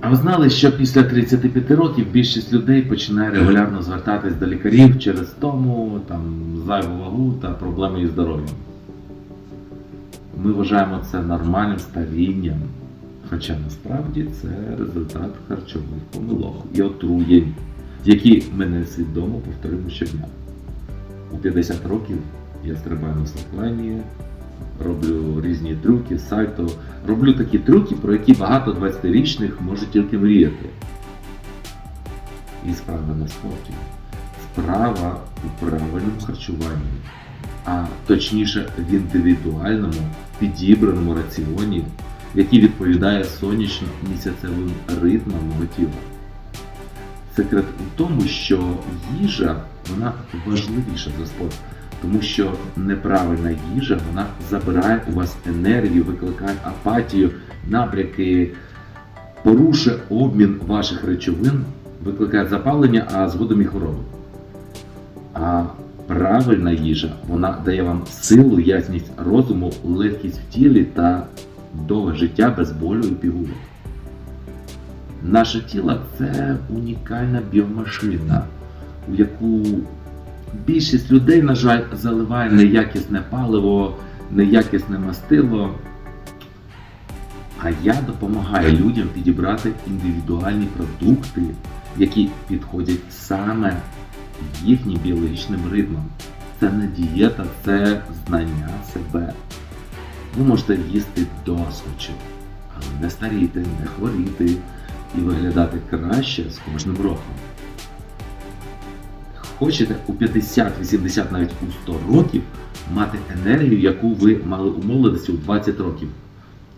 А ви знали, що після 35 років більшість людей починає регулярно звертатись до лікарів через тому, там, зайву вагу та проблеми із здоров'ям? Ми вважаємо це нормальним старінням. Хоча насправді це результат харчових помилок і отруєнь, які ми несвідомо повторюємо щодня. У 50 років я стрибаю на слоплені, роблю різні трюки, сальто, роблю такі трюки, про які багато 20-річних можуть тільки мріяти. І справа в спорті. Справа у правильному харчуванні, а точніше в індивідуальному підібраному раціоні, який відповідає сонячно-місяцевим ритмам мого тіла. Секрет у тому, що їжа вона важливіша за спорт, тому що неправильна їжа вона забирає у вас енергію, викликає апатію, набряки, порушує обмін ваших речовин, викликає запалення, а згодом і хвороби. А правильна їжа вона дає вам силу, ясність розуму, легкість в тілі та довге життя без болю і пігулок. Наше тіло це унікальна біомашина, у яку більшість людей, на жаль, заливає неякісне паливо, неякісне мастило. А я допомагаю людям підібрати індивідуальні продукти, які підходять саме їхнім біологічним ритмам. Це не дієта, це знання себе. Ви можете їсти досвідчо, але не старіти, не хворіти і виглядати краще з кожним роком. Хочете у 50, 80, навіть у 100 років мати енергію, яку ви мали у молодості у 20 років.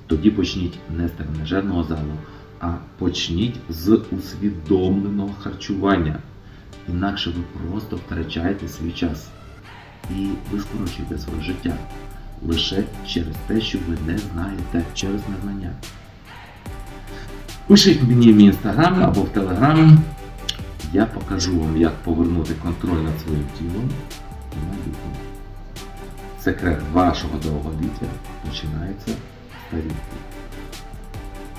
Тоді почніть не з тренажерного залу, а почніть з усвідомленого харчування. Інакше ви просто втрачаєте свій час і ви скорочуєте своє життя лише через те, що ви не знаєте через незнання. Пишіть мені в інстаграм або в телеграм. Я покажу вам, як повернути контроль над своїм тілом і майбутнім. Секрет вашого довголіття починається з тарілки.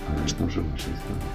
А решта вже ваша історія.